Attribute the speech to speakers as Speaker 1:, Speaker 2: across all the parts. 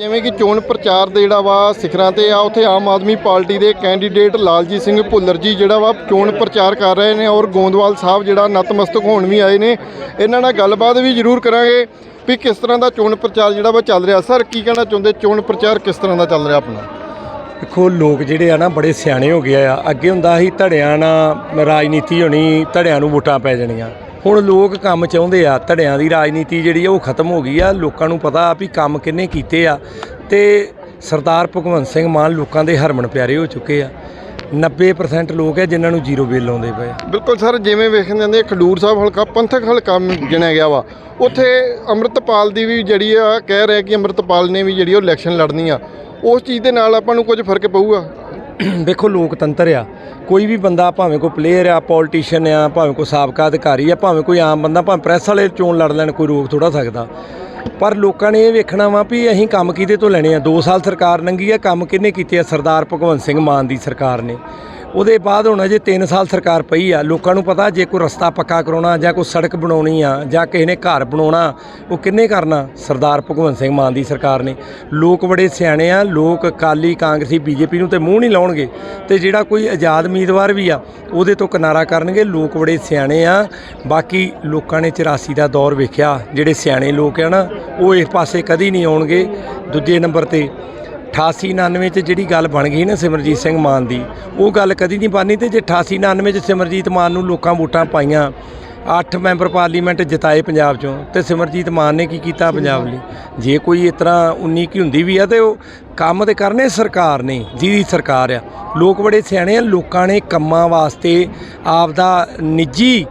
Speaker 1: ਜਿਵੇਂ ਕਿ ਚੋਣ ਪ੍ਰਚਾਰ ਦੇ ਜਿਹੜਾ ਵਾ ਸਿਖਰਾਂ ਤੇ ਆ, ਉੱਥੇ ਆਮ ਆਦਮੀ ਪਾਰਟੀ ਦੇ ਕੈਂਡੀਡੇਟ ਲਾਲਜੀਤ ਸਿੰਘ ਭੁੱਲਰ ਜੀ ਜਿਹੜਾ ਵਾ ਚੋਣ ਪ੍ਰਚਾਰ ਕਰ ਰਹੇ ਨੇ ਔਰ ਗੋਂਦਵਾਲ ਸਾਹਿਬ ਜਿਹੜਾ ਨਤਮਸਤਕ ਹੋਣ ਵੀ ਆਏ ਨੇ। ਇਹਨਾਂ ਨਾਲ ਗੱਲਬਾਤ ਵੀ ਜ਼ਰੂਰ ਕਰਾਂਗੇ ਵੀ ਕਿਸ ਤਰ੍ਹਾਂ ਦਾ ਚੋਣ ਪ੍ਰਚਾਰ ਜਿਹੜਾ ਵਾ ਚੱਲ ਰਿਹਾ। ਸਰ, ਕੀ ਕਹਿਣਾ ਚਾਹੁੰਦੇ? ਚੋਣ ਪ੍ਰਚਾਰ ਕਿਸ ਤਰ੍ਹਾਂ ਦਾ ਚੱਲ ਰਿਹਾ ਆਪਣਾ?
Speaker 2: ਦੇਖੋ, ਲੋਕ ਜਿਹੜੇ ਆ ਨਾ, ਬੜੇ ਸਿਆਣੇ ਹੋ ਗਏ ਆ। ਅੱਗੇ ਹੁੰਦਾ ਸੀ, ਧੜਿਆਂ ਨਾਲ ਰਾਜਨੀਤੀ ਹੋਣੀ, ਧੜਿਆਂ ਨੂੰ ਵੋਟਾਂ ਪੈ ਜਾਣੀਆਂ। ਹੁਣ ਲੋਕ ਕੰਮ ਚਾਹੁੰਦੇ ਆ, ਧੜਿਆਂ ਦੀ ਰਾਜਨੀਤੀ ਜਿਹੜੀ ਆ ਉਹ ਖਤਮ ਹੋ ਗਈ ਆ। ਲੋਕਾਂ ਨੂੰ ਪਤਾ ਆ ਵੀ ਕੰਮ ਕਿੰਨੇ ਕੀਤੇ ਆ। ਤੇ ਸਰਦਾਰ ਭਗਵੰਤ ਸਿੰਘ ਮਾਨ ਲੋਕਾਂ ਦੇ ਹਰਮਨ ਪਿਆਰੇ ਹੋ ਚੁੱਕੇ ਆ। 90% ਲੋਕ ਹੈ ਜਿਨ੍ਹਾਂ ਨੂੰ ਜ਼ੀਰੋ ਬਿੱਲ ਆਉਂਦੇ ਪਏ
Speaker 1: ਬਿਲਕੁਲ ਸਰ, ਜਿਵੇਂ ਵੇਖਣ ਜਾਂਦੇ ਖਡੂਰ ਸਾਹਿਬ ਹਲਕਾ, ਪੰਥਕ ਹਲਕਾ ਗਿਣਿਆ ਗਿਆ ਵਾ। ਉੱਥੇ ਅੰਮ੍ਰਿਤਪਾਲ ਦੀ ਵੀ ਜਿਹੜੀ ਆ, ਕਹਿ ਰਿਹਾ ਕਿ ਅੰਮ੍ਰਿਤਪਾਲ ਨੇ ਵੀ ਜਿਹੜੀ ਉਹ ਇਲੈਕਸ਼ਨ ਲੜਨੀ ਆ। ਉਸ ਚੀਜ਼ ਦੇ ਨਾਲ ਆਪਾਂ ਨੂੰ ਕੁਝ ਫ਼ਰਕ ਪਊਗਾ।
Speaker 2: ਦੇਖੋ, ਲੋਕਤੰਤਰ ਆ। ਕੋਈ ਵੀ ਬੰਦਾ ਭਾਵੇਂ ਕੋਈ ਪਲੇਅਰ ਆ ਪੋਲੀਟੀਸ਼ੀਅਨ ਆ, ਭਾਵੇਂ ਕੋਈ ਸਾਬਕਾ ਅਧਿਕਾਰੀ ਆ, ਭਾਵੇਂ ਕੋਈ ਆਮ ਬੰਦਾ, ਭਾਵੇਂ ਪ੍ਰੈਸ ਵਾਲੇ ਚੋਣ ਲੜ ਲੈਣ, ਕੋਈ ਰੋਕ ਥੋੜਾ ਸਕਦਾ। ਪਰ ਲੋਕਾਂ ਨੇ ਇਹ ਵੇਖਣਾ ਵਾ ਵੀ ਅਸੀਂ ਕੰਮ ਕਿਹਦੇ ਤੋਂ ਲੈਣੇ ਆ? 2 ਸਾਲ ਸਰਕਾਰ ਲੰਗੀ ਆ, ਕੰਮ ਕਿਹਨੇ ਕੀਤੇ ਆ? ਸਰਦਾਰ ਭਗਵੰਤ ਸਿੰਘ ਮਾਨ ਦੀ ਸਰਕਾਰ ਨੇ। ਉਹਦੇ ਬਾਅਦ ਹੁਣ ਅਜੇ 3 ਸਾਲ ਸਰਕਾਰ ਪਈ ਆ। ਲੋਕਾਂ ਨੂੰ ਪਤਾ ਜੇ ਕੋਈ ਰਸਤਾ ਪੱਕਾ ਕਰਾਉਣਾ ਜਾਂ ਕੋਈ ਸੜਕ ਬਣਾਉਣੀ ਆ ਜਾਂ ਕਿਸੇ ਨੇ ਘਰ ਬਣਾਉਣਾ, ਉਹ ਕਿੰਨੇ ਕਰਨਾ? ਸਰਦਾਰ ਭਗਵੰਤ ਸਿੰਘ ਮਾਨ ਦੀ ਸਰਕਾਰ ਨੇ। ਲੋਕ ਬੜੇ ਸਿਆਣੇ ਆ, ਲੋਕ ਕਾਲੀ ਕਾਂਗਰਸੀ, ਬੀਜੇਪੀ ਨੂੰ ਤੇ ਮੂੰਹ ਨਹੀਂ ਲਾਉਣਗੇ। ਤੇ ਜਿਹੜਾ ਕੋਈ ਆਜ਼ਾਦ ਉਮੀਦਵਾਰ ਵੀ ਆ, ਉਹਦੇ ਤੋਂ ਕਿਨਾਰਾ ਕਰਨਗੇ। ਲੋਕ ਬੜੇ ਸਿਆਣੇ ਆ। ਬਾਕੀ ਲੋਕਾਂ ਨੇ 84 ਦਾ ਦੌਰ ਵੇਖਿਆ। ਜਿਹੜੇ ਸਿਆਣੇ ਲੋਕ ਆ ਨਾ, ਉਹ ਇਸ ਪਾਸੇ ਕਦੀ ਨਹੀਂ ਆਉਣਗੇ। ਦੂਜੇ ਨੰਬਰ ਤੇ 88 99 ਚ ਜਿਹੜੀ ਗੱਲ ਬਣ ਗਈ ਨਾ ਸਿਮਰਜੀਤ ਸਿੰਘ ਮਾਨ ਦੀ, ਉਹ ਗੱਲ ਕਦੀ ਨਹੀਂ ਬਣਨੀ ਤੇ ਜੇ 88 99 ਚ ਸਿਮਰਜੀਤ ਮਾਨ ਨੂੰ ਲੋਕਾਂ ਵੋਟਾਂ ਪਾਈਆਂ 8 ਮੈਂਬਰ ਪਾਰਲੀਮੈਂਟ ਜਿਤਾਏ ਪੰਜਾਬ ਚੋਂ, ਤੇ ਸਿਮਰਜੀਤ ਮਾਨ ਨੇ ਕੀ ਕੀਤਾ ਪੰਜਾਬ ਲਈ? ਜੇ ਕੋਈ ਇਸ ਤਰ੍ਹਾਂ 19 ਕੀ ਹੁੰਦੀ ਵੀ ਆ ਤੇ ਉਹ ਕੰਮ ਤੇ ਕਰਨੇ ਸਰਕਾਰ ਨੇ, ਜਿਹਦੀ ਸਰਕਾਰ ਆ। ਲੋਕ ਬੜੇ ਸਿਆਣੇ ਆ, ਲੋਕਾਂ ਨੇ ਕੰਮਾਂ ਵਾਸਤੇ ਆਪ ਦਾ ਨਿੱਜੀ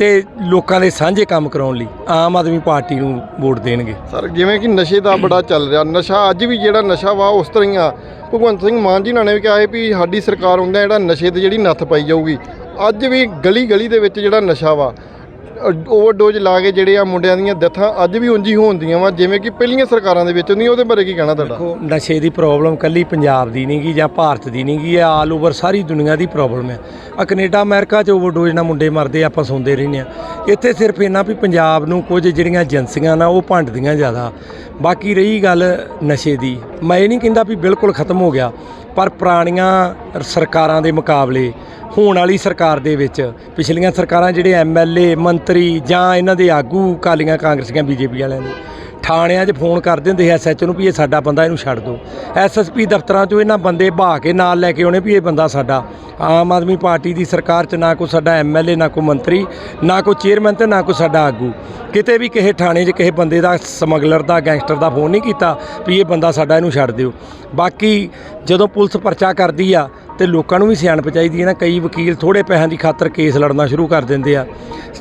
Speaker 2: ਤੇ ਲੋਕਾਂ ਦੇ ਸਾਂਝੇ ਕੰਮ ਕਰਾਉਣ ਲਈ ਆਮ ਆਦਮੀ ਪਾਰਟੀ ਨੂੰ ਵੋਟ ਦੇਣਗੇ।
Speaker 1: ਸਰ, ਜਿਵੇਂ ਕਿ ਨਸ਼ੇ ਦਾ ਬੜਾ ਚੱਲ ਰਿਹਾ, ਨਸ਼ਾ ਅੱਜ ਵੀ ਜਿਹੜਾ ਨਸ਼ਾ ਵਾ, ਉਸ ਤਰ੍ਹਾਂ ਹੀ ਆ। ਭਗਵੰਤ ਸਿੰਘ ਮਾਨ ਜੀ ਨਾਲ ਨੇ ਵੀ ਕਿਹਾ ਹੈ ਵੀ ਸਾਡੀ ਸਰਕਾਰ ਹੁੰਦਾ ਜਿਹੜਾ ਨਸ਼ੇ ਤੇ ਜਿਹੜੀ ਨੱਥ ਪਾਈ ਜਾਊਗੀ, ਅੱਜ ਵੀ ਗਲੀ ਗਲੀ ਦੇ ਵਿੱਚ ਜਿਹੜਾ ਨਸ਼ਾ ਵਾ ਓਵਰਡੋਜ਼ ਲਾ ਕੇ ਜਿਹੜੇ ਆ ਮੁੰਡਿਆਂ ਦੀਆਂ ਡੈਥਾਂ ਅੱਜ ਵੀ ਉਂਝੀ ਹੀ ਹੁੰਦੀਆਂ ਵਾ, ਜਿਵੇਂ ਕਿ ਪਹਿਲੀਆਂ ਸਰਕਾਰਾਂ ਦੇ ਵਿੱਚ। ਹੁੰਦੀਆਂ ਉਹਦੇ ਬਾਰੇ ਕੀ ਕਹਿਣਾ ਤੁਹਾਡਾ?
Speaker 2: ਦੇਖੋ, ਨਸ਼ੇ ਦੀ ਪ੍ਰੋਬਲਮ ਕੱਲੀ ਪੰਜਾਬ ਦੀ ਨਹੀਂ ਗੀ ਜਾਂ ਭਾਰਤ ਦੀ ਨਹੀਂ ਗੀ, ਇਹ ਆਲ ਓਵਰ ਸਾਰੀ ਦੁਨੀਆ ਦੀ ਪ੍ਰੋਬਲਮ ਹੈ ਆ ਕੈਨੇਡਾ, ਅਮਰੀਕਾ 'ਚ ਓਵਰਡੋਜ਼ ਨਾਲ ਮੁੰਡੇ ਮਰਦੇ ਆਪਾਂ ਸੁਣਦੇ ਰਹਿੰਦੇ ਆ। ਇੱਥੇ ਸਿਰਫ ਇਹਨਾਂ ਵੀ ਪੰਜਾਬ ਨੂੰ ਕੁਝ ਜਿਹੜੀਆਂ ਏਜੰਸੀਆਂ ਨਾ, ਉਹ ਭੰਡਦੀਆਂ ਜ਼ਿਆਦਾ। ਬਾਕੀ ਰਹੀ ਗੱਲ ਨਸ਼ੇ ਦੀ। ਮੈਂ ਇਹ ਨਹੀਂ ਕਹਿੰਦਾ ਵੀ ਬਿਲਕੁਲ ਖਤਮ ਹੋ ਗਿਆ, ਪਰ ਪੁਰਾਣੀਆਂ ਸਰਕਾਰਾਂ ਦੇ ਮੁਕਾਬਲੇ ਹੋਣ ਵਾਲੀ ਸਰਕਾਰ ਦੇ ਵਿੱਚ ਪਿਛਲੀਆਂ ਸਰਕਾਰਾਂ ਜਿਹੜੇ ਐਮਐਲਏ ਮੰਤਰੀ ਜਾਂ ਇਹਨਾਂ ਦੇ ਆਗੂ ਕਾਲੀਆਂ ਕਾਂਗਰਸੀਆਂ ਬੀਜੇਪੀ ਵਾਲਿਆਂ ਦੇ ਥਾਣਿਆਂ 'ਚ ਫੋਨ ਕਰਦੇ ਹੁੰਦੇ ਐਸਐਚ ਨੂੰ ਵੀ ਇਹ ਸਾਡਾ ਬੰਦਾ ਇਹਨੂੰ ਛੱਡ ਦਿਓ। ਐਸਐਸਪੀ ਦਫ਼ਤਰਾਂ 'ਚੋਂ ਇਹਨਾਂ ਬੰਦੇ ਬਹਾ ਕੇ ਨਾਲ ਲੈ ਕੇ ਆਉਣੇ ਵੀ ਇਹ ਬੰਦਾ ਸਾਡਾ। ਆਮ ਆਦਮੀ ਪਾਰਟੀ ਦੀ ਸਰਕਾਰ 'ਚ ਨਾ ਕੋਈ ਸਾਡਾ ਐਮਐਲਏ ਨਾ ਕੋਈ ਮੰਤਰੀ, ਨਾ ਕੋਈ ਚੇਅਰਮੈਨ ਤੇ ਨਾ ਕੋਈ ਸਾਡਾ ਆਗੂ। ਕਿਤੇ ਵੀ ਕਿਸੇ ਥਾਣੇ 'ਚ ਕਿਸੇ ਬੰਦੇ ਦਾ ਸਮਗਲਰ ਦਾ, ਗੈਂਗਸਟਰ ਦਾ ਫੋਨ ਨਹੀਂ ਕੀਤਾ ਵੀ ਇਹ ਬੰਦਾ ਸਾਡਾ ਇਹਨੂੰ ਛੱਡ ਦਿਓ। ਬਾਕੀ ਜਦੋਂ ਪੁਲਿਸ ਪਰਚਾ ਕਰਦੀ ਆ ਤੇ ਲੋਕਾਂ ਨੂੰ ਵੀ ਸਿਆਣਪ ਚਾਹੀਦੀ ਹੈ ਨਾ, ਕਈ ਵਕੀਲ ਥੋੜੇ ਪੈਸਿਆਂ ਦੀ ਖਾਤਰ ਕੇਸ ਲੜਨਾ ਸ਼ੁਰੂ ਕਰ ਦਿੰਦੇ ਆ।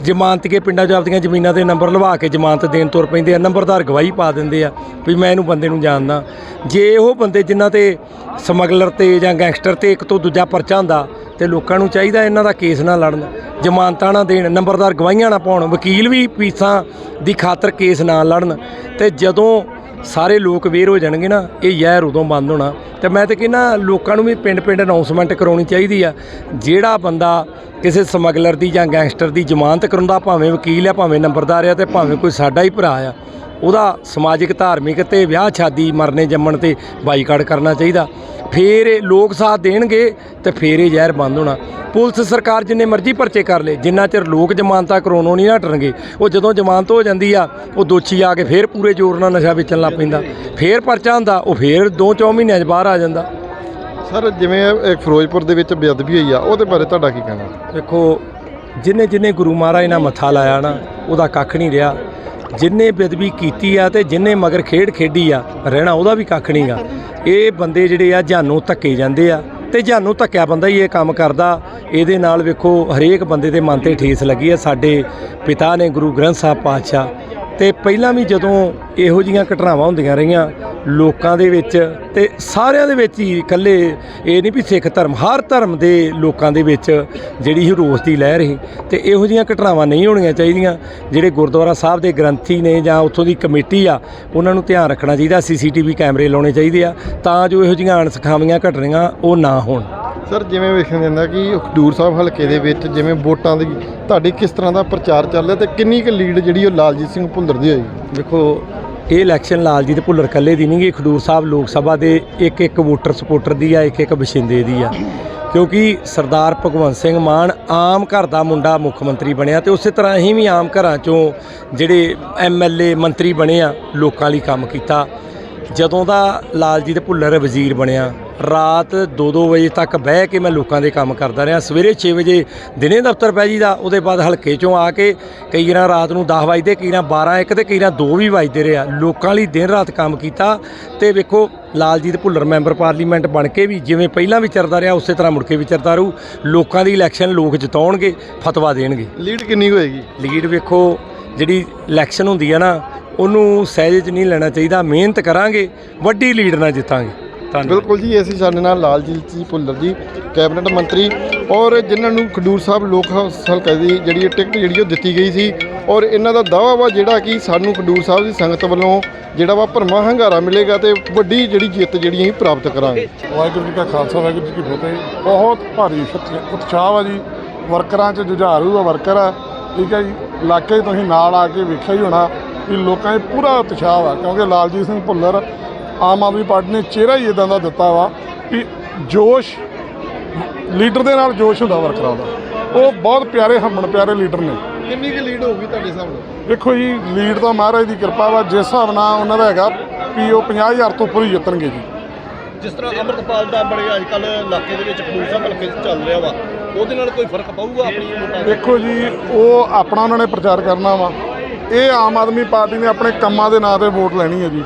Speaker 2: ਜ਼ਮਾਨਤ ਕੇ ਪਿੰਡਾਂ 'ਚ ਆਪਦੀਆਂ ਜ਼ਮੀਨਾਂ ਦੇ ਨੰਬਰ ਲਵਾ ਕੇ ਜ਼ਮਾਨਤ ਦੇਣ ਤੁਰ ਪੈਂਦੇ ਆ, ਨੰਬਰਦਾਰ ਗਵਾਹੀ ਪਾ ਦਿੰਦੇ ਆ ਵੀ ਮੈਂ ਇਹਨੂੰ ਬੰਦੇ ਨੂੰ ਜਾਣਦਾ। ਜੇ ਉਹ ਬੰਦੇ ਜਿਨ੍ਹਾਂ ਤੇ ਸਮਗਲਰ ਤੇ ਜਾਂ ਗੈਂਗਸਟਰ ਤੇ ਇੱਕ ਤੋਂ ਦੂਜਾ ਪਰਚਾ ਹੁੰਦਾ ਤੇ ਲੋਕਾਂ ਨੂੰ ਚਾਹੀਦਾ ਇਹਨਾਂ ਦਾ ਕੇਸ ਨਾ ਲੜਨ, ਜ਼ਮਾਨਤਾਂ ਨਾ ਦੇਣ, ਨੰਬਰਦਾਰ ਗਵਾਹੀਆਂ ਨਾ ਪਾਉਣ, ਵਕੀਲ ਵੀ ਪੀਸਾਂ ਦੀ ਖਾਤਰ ਕੇਸ ਨਾ ਲੜਨ ਤੇ ਜਦੋਂ ਸਾਰੇ ਲੋਕ ਵੇਰ ਹੋ ਜਾਣਗੇ ਨਾ, ਇਹ ਜ਼ਹਿਰ ਉਦੋਂ ਬੰਦ ਹੋਣਾ। ਤੇ ਮੈਂ ਤਾਂ ਕਹਿੰਦਾ, ਲੋਕਾਂ ਨੂੰ ਵੀ ਪਿੰਡ-ਪਿੰਡ ਅਨਾਉਂਸਮੈਂਟ ਕਰਾਉਣੀ ਚਾਹੀਦੀ ਆ। ਜਿਹੜਾ ਬੰਦਾ ਕਿਸੇ ਸਮਗਲਰ ਦੀ ਜਾਂ ਗੈਂਗਸਟਰ ਦੀ ਜ਼ਮਾਨਤ ਕਰਾਉਂਦਾ, ਭਾਵੇਂ ਵਕੀਲ ਆ, ਭਾਵੇਂ ਨੰਬਰਦਾਰ ਆ, ਤੇ ਭਾਵੇਂ ਕੋਈ ਸਾਡਾ ਹੀ ਭਰਾ ਆ ਉਹਦਾ ਸਮਾਜਿਕ ਧਾਰਮਿਕ ਤੇ ਵਿਆਹ ਸ਼ਾਦੀ ਮਰਨੇ ਜੰਮਣ ਤੇ ਬਾਈਕਾਟ ਕਰਨਾ ਚਾਹੀਦਾ। ਫੇਰ ਇਹ ਲੋਕ ਸਾਥ ਦੇਣਗੇ ਤੇ ਫੇਰ ਇਹ ਜ਼ਹਿਰ ਬੰਦ ਹੋਣਾ। ਪੁਲਿਸ ਸਰਕਾਰ ਜਿੰਨੇ ਮਰਜ਼ੀ ਪਰਚੇ ਕਰ ਲੇ ਜਿੰਨਾ ਚਿਰ ਲੋਕ ਜ਼ਮਾਨਤਾਂ ਕਰਾਉਣੋਂ ਨਹੀਂ ਹਟਣਗੇ ਉਹ ਜਦੋਂ ਜ਼ਮਾਨਤ ਹੋ ਜਾਂਦੀ ਆ ਉਹ ਦੋਸ਼ੀ ਆ ਕੇ ਫੇਰ ਪੂਰੇ ਜ਼ੋਰ ਨਾਲ ਨਸ਼ਾ ਵੇਚਣ ਲੱਗ ਪੈਂਦਾ। ਫੇਰ ਪਰਚਾ ਹੁੰਦਾ ਉਹ ਫੇਰ 2-4 ਮਹੀਨਿਆਂ 'ਚ ਬਾਹਰ ਆ ਜਾਂਦਾ।
Speaker 1: ਸਰ ਜਿਵੇਂ ਇਹ ਫਿਰੋਜ਼ਪੁਰ ਦੇ ਵਿੱਚ ਬੇਅਦਬੀ ਹੋਈ ਆ ਉਹਦੇ ਬਾਰੇ ਤੁਹਾਡਾ ਕੀ ਕਹਿਣਾ?
Speaker 2: ਦੇਖੋ ਜਿਨੇ ਜਿਨੇ ਗੁਰੂ ਮਹਾਰਾਜ ਨਾਲ ਮੱਥਾ ਲਾਇਆ ਨਾ ਉਹਦਾ ਕੱਖ ਨਹੀਂ ਰਿਹਾ। ਜਿਨੇ ਬੇਦਬੀ ਕੀਤੀ ਆ ਤੇ ਜਿਨੇ ਮਗਰ ਖੇਡ ਖੇਡੀ ਆ, ਰਹਿਣਾ ਉਹਦਾ ਵੀ ਕੱਖ ਨਹੀਂਗਾ ਇਹ ਬੰਦੇ ਜਿਹੜੇ ਆ, ਜਾਨੋਂ ਧੱਕੇ ਜਾਂਦੇ ਆ ਤੇ ਜਾਨੂ ਧੱਕਿਆ ਬੰਦਾ ਹੀ ਇਹ ਕੰਮ ਕਰਦਾ। ਇਹਦੇ ਨਾਲ ਵੇਖੋ, ਹਰੇਕ ਬੰਦੇ ਦੇ ਮਨ ਤੇ ਠੇਸ ਲੱਗੀ ਆ। ਸਾਡੇ ਪਿਤਾ ਨੇ ਗੁਰੂ ਗ੍ਰੰਥ ਸਾਹਿਬ ਪਾਤਸ਼ਾਹ ਤੇ ਪਹਿਲਾਂ ਵੀ ਜਦੋਂ ਇਹੋ ਜੀਆਂ ਘਟਨਾਵਾਂ ਹੁੰਦੀਆਂ ਰਹੀਆਂ ਲੋਕਾਂ ਦੇ ਵਿੱਚ ਤੇ ਸਾਰਿਆਂ ਦੇ ਵਿੱਚ ਹੀ ਇਕੱਲੇ, ਇਹ ਨਹੀਂ ਵੀ ਸਿੱਖ ਧਰਮ, ਹਰ ਧਰਮ ਦੇ ਲੋਕਾਂ ਦੇ ਵਿੱਚ ਜਿਹੜੀ ਹੀ ਰੋਸ ਦੀ ਲਹਿਰ ਸੀ ਤੇ ਇਹੋ ਜੀਆਂ ਘਟਨਾਵਾਂ ਨਹੀਂ ਹੋਣੀਆਂ ਚਾਹੀਦੀਆਂ, ਜਿਹੜੇ ਗੁਰਦੁਆਰਾ ਸਾਹਿਬ ਦੇ ਗ੍ਰੰਥੀ ਨੇ ਜਾਂ ਉੱਥੋਂ ਦੀ ਕਮੇਟੀ ਆ, ਉਹਨਾਂ ਨੂੰ ਧਿਆਨ ਰੱਖਣਾ ਚਾਹੀਦਾ, ਸੀਸੀਟੀਵੀ ਕੈਮਰੇ ਲਾਉਣੇ ਚਾਹੀਦੇ ਆ, ਤਾਂ ਜੋ ਇਹੋ ਜੀਆਂ ਅਣਸਖਾਵੀਆਂ ਘਟਨੀਆਂ ਉਹ ਨਾ ਹੋਣ।
Speaker 1: ਸਰ, ਜਿਵੇਂ ਵੇਖਣ ਜਾਂਦਾ ਕਿ ਖਡੂਰ ਸਾਹਿਬ ਹਲਕੇ ਦੇ ਵਿੱਚ ਜਿਵੇਂ ਵੋਟਾਂ ਦੀ ਤੁਹਾਡੀ ਕਿਸ ਤਰ੍ਹਾਂ ਦਾ ਪ੍ਰਚਾਰ ਚੱਲ ਰਿਹਾ ਤੇ ਕਿੰਨੀ ਕੁ ਲੀਡ ਜਿਹੜੀ ਉਹ ਲਾਲਜੀਤ ਸਿੰਘ ਭੁੱਲਰ ਦੀ ਹੋਈ?
Speaker 2: ਦੇਖੋ, ਇਹ ਇਲੈਕਸ਼ਨ ਲਾਲਜੀਤ ਭੁੱਲਰ ਕੱਲੇ ਦੀ ਨਹੀਂ ਗੀ ਖਡੂਰ ਸਾਹਿਬ ਲੋਕ ਸਭਾ ਦੇ ਇੱਕ ਇੱਕ ਵੋਟਰ ਸਪੋਰਟਰ ਦੀ ਆ ਇੱਕ ਇੱਕ ਬਸ਼ਿੰਦੇ ਦੀ ਆ। ਕਿਉਂਕਿ ਸਰਦਾਰ ਭਗਵੰਤ ਸਿੰਘ ਮਾਨ ਆਮ ਘਰ ਦਾ ਮੁੰਡਾ ਮੁੱਖ ਮੰਤਰੀ ਬਣਿਆ ਤੇ ਉਸੇ ਤਰ੍ਹਾਂ ਅਸੀਂ ਵੀ ਆਮ ਘਰਾਂ ਚੋਂ ਜਿਹੜੇ ਐਮਐਲਏ ਮੰਤਰੀ ਬਣੇ ਆ, ਲੋਕਾਂ ਲਈ ਕੰਮ ਕੀਤਾ। ਜਦੋਂ ਦਾ ਲਾਲਜੀਤ ਭੁੱਲਰ ਵਜ਼ੀਰ ਬਣਿਆ ਰਾਤ 2-2 ਵਜੇ ਤੱਕ ਬਹਿ ਕੇ ਮੈਂ ਲੋਕਾਂ ਦੇ ਕੰਮ ਕਰਦਾ ਰਿਹਾ। ਸਵੇਰੇ 6 ਵਜੇ ਦਿਨੇ ਦਫ਼ਤਰ ਪੈ ਜੀਦਾ ਉਹਦੇ ਬਾਅਦ ਹਲਕੇ ਚੋਂ ਆ ਕੇ ਕਈ ਵਾਰ ਰਾਤ ਨੂੰ 10 ਵਜੇ ਕਈ ਵਾਰ 12 1 ਤੇ ਕਈ ਵਾਰ 2 ਵੀ ਵੱਜਦੇ ਰਿਹਾ ਲੋਕਾਂ ਲਈ ਦਿਨ ਰਾਤ ਕੰਮ ਕੀਤਾ ਤੇ ਵੇਖੋ ਲਾਲਜੀਤ ਭੁੱਲਰ ਮੈਂਬਰ ਪਾਰਲੀਮੈਂਟ ਬਣ ਕੇ ਵੀ ਜਿਵੇਂ ਪਹਿਲਾਂ ਵਿਚਰਦਾ ਰਿਹਾ ਉਸੇ ਤਰ੍ਹਾਂ ਮੁੜ ਕੇ ਵਿਚਰਦਾ ਰਹੂ। ਲੋਕਾਂ ਦੀ ਇਲੈਕਸ਼ਨ ਲੋਕ ਜਿਤਾਉਣਗੇ ਫਤਵਾ ਦੇਣਗੇ।
Speaker 1: ਲੀਡ ਕਿੰਨੀ ਹੋਏਗੀ?
Speaker 2: ਲੀਡ ਵੇਖੋ ਜਿਹੜੀ ਇਲੈਕਸ਼ਨ ਹੁੰਦੀ ਆ ਨਾ ਉਹਨੂੰ ਸਹਿਜ 'ਚ ਨਹੀਂ ਲੈਣਾ ਚਾਹੀਦਾ। ਮਿਹਨਤ ਕਰਾਂਗੇ ਵੱਡੀ ਲੀਡ ਨਾਲ ਜਿੱਤਾਂਗੇ। ਧੰਨਵਾਦ।
Speaker 1: ਬਿਲਕੁਲ ਜੀ ਅਸੀਂ ਸਾਡੇ ਨਾਲ ਲਾਲਜੀਤ ਜੀ ਭੁੱਲਰ ਜੀ ਕੈਬਨਿਟ ਮੰਤਰੀ ਔਰ ਜਿਨ੍ਹਾਂ ਨੂੰ ਖਡੂਰ ਸਾਹਿਬ ਲੋਕ ਹਲਕੇ ਦੀ ਜਿਹੜੀ ਇਹ ਟਿਕਟ ਜਿਹੜੀ ਉਹ ਦਿੱਤੀ ਗਈ ਸੀ ਔਰ ਇਹਨਾਂ ਦਾ ਦਾਅਵਾ ਵਾ ਜਿਹੜਾ ਕਿ ਸਾਨੂੰ ਖਡੂਰ ਸਾਹਿਬ ਦੀ ਸੰਗਤ ਵੱਲੋਂ ਜਿਹੜਾ ਵਾ ਭਰਮਾ ਹੰਗਾਰਾ ਮਿਲੇਗਾ ਤੇ ਵੱਡੀ ਜਿਹੜੀ ਜਿੱਤ ਜਿਹੜੀ ਅਸੀਂ ਪ੍ਰਾਪਤ ਕਰਾਂਗੇ।
Speaker 3: ਵਾਹਿਗੁਰੂ ਜੀ ਕਾ ਖਾਲਸਾ ਵਾਹਿਗੁਰੂ ਜੀ ਕੀ ਫਤਿਹ। ਬਹੁਤ ਭਾਰੀ ਉਤਸ਼ਾ- ਉਤਸ਼ਾਹ ਆ ਜੀ। ਵਰਕਰਾਂ 'ਚ ਜੁਝਾਰੂ ਆ ਵਰਕਰ ਆ। ਠੀਕ ਹੈ ਜੀ ਇਲਾਕੇ 'ਚ ਤੁਸੀਂ ਨਾਲ ਆ ਕੇ ਵੇਖਿਆ ਹੀ ਹੋਣਾ ਕਿ ਲੋਕਾਂ 'ਚ ਪੂਰਾ ਉਤਸ਼ਾਹ ਆ ਕਿਉਂਕਿ ਲਾਲਜੀਤ ਸਿੰਘ ਭੁੱਲਰ ਆਮ ਆਦਮੀ ਪਾਰਟੀ ਨੇ ਚਿਹਰਾ ਹੀ ਇਦਾਂ ਦਾ ਦਿੱਤਾ ਵਾ ਕਿ ਜੋਸ਼ ਲੀਡਰ ਦੇ ਨਾਲ ਜੋਸ਼ ਹੁੰਦਾ ਵਰਕਰਾਂ ਦਾ। ਉਹ ਬਹੁਤ ਪਿਆਰੇ ਹਰਮਨ ਪਿਆਰੇ ਲੀਡਰ ਨੇ।
Speaker 1: ਕਿੰਨੀ ਕੁ ਲੀਡ ਹੋਊਗੀ ਤੁਹਾਡੇ ਹਿਸਾਬ ਨਾਲ?
Speaker 3: ਦੇਖੋ ਜੀ ਲੀਡ ਤਾਂ ਮਹਾਰਾਜ ਦੀ ਕਿਰਪਾ ਵਾ ਜਿਸ ਹਿਸਾਬ ਨਾਲ ਉਹਨਾਂ ਦਾ ਹੈਗਾ ਵੀ ਉਹ 50000 ਤੋਂ ਉੱਪਰ ਹੀ ਜਿੱਤਣਗੇ ਜੀ।
Speaker 4: ਜਿਸ ਤਰ੍ਹਾਂ ਅੰਮ੍ਰਿਤਪਾਲ ਦਾ ਬੜੇ ਅੱਜ ਕੱਲ ਇਲਾਕੇ ਦੇ ਵਿੱਚ ਸਾਹਿਬ ਹਲਕੇ ਚੱਲ ਰਿਹਾ ਵਾ ਉਹਦੇ ਨਾਲ ਕੋਈ ਫ਼ਰਕ ਪਊਗਾ ਆਪਣੀ
Speaker 3: ਦੇਖੋ ਜੀ ਉਹ ਆਪਣਾ ਉਹਨਾਂ ਨੇ ਪ੍ਰਚਾਰ ਕਰਨਾ ਵਾ। ਇਹ ਆਮ ਆਦਮੀ ਪਾਰਟੀ ਨੇ ਆਪਣੇ ਕੰਮਾਂ ਦੇ ਨਾਂ ਤੇ ਵੋਟ ਲੈਣੀ ਹੈ ਜੀ।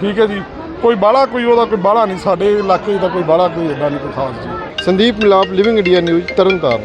Speaker 3: ਠੀਕ ਹੈ ਜੀ। ਕੋਈ ਬਾਹਲਾ ਕੋਈ ਉਹਦਾ ਕੋਈ ਬਾਹਲਾ ਨਹੀਂ, ਸਾਡੇ ਇਲਾਕੇ ਦਾ ਕੋਈ ਬਾਹਲਾ ਕੋਈ ਏਦਾਂ ਨਹੀਂ ਕੋਈ ਖਾਸ ਜੀ
Speaker 1: ਸੰਦੀਪ ਮਿਲਾਪ ਲਿਵਿੰਗ ਇੰਡੀਆ ਨਿਊਜ਼ ਤਰਨਤਾਰਨ।